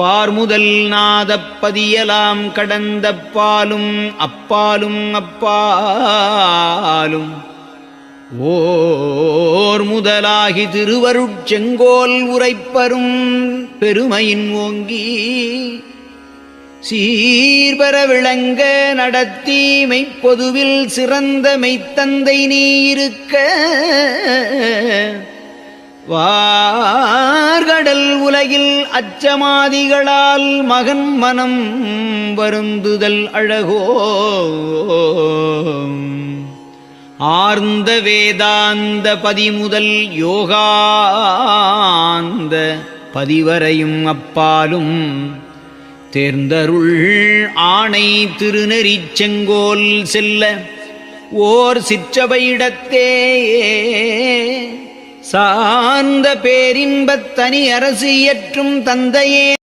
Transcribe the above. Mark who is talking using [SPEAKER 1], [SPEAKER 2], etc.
[SPEAKER 1] பார்முதல் நாதப்பதியலாம் கடந்த பாலும் அப்பாலும் அப்பாலும். ஓர் முதலாகி திருவருட்செங்கோல் உரைப்பரும் பெருமையின் ஓங்கி. சீர்பர விளங்க நடத்தி மெய்ப்பொதுவில் சிறந்த மெய்த்தந்தை நீ இருக்க வார்கடல் உலகில் அச்சமாதிகளால் மகன் மனம் வருந்துதல் அழகோ. ஆர்ந்த வேதாந்த பதிமுதல் யோகாந்த பதிவரையும் அப்பாலும் தேர்ந்தருள் ஆணை திருநெறிச் செங்கோல் செல்ல ஓர் சிற்றவையிடத்தே சார்ந்த பேரின்பத்தனி அரசு இயற்றும் தந்தையே.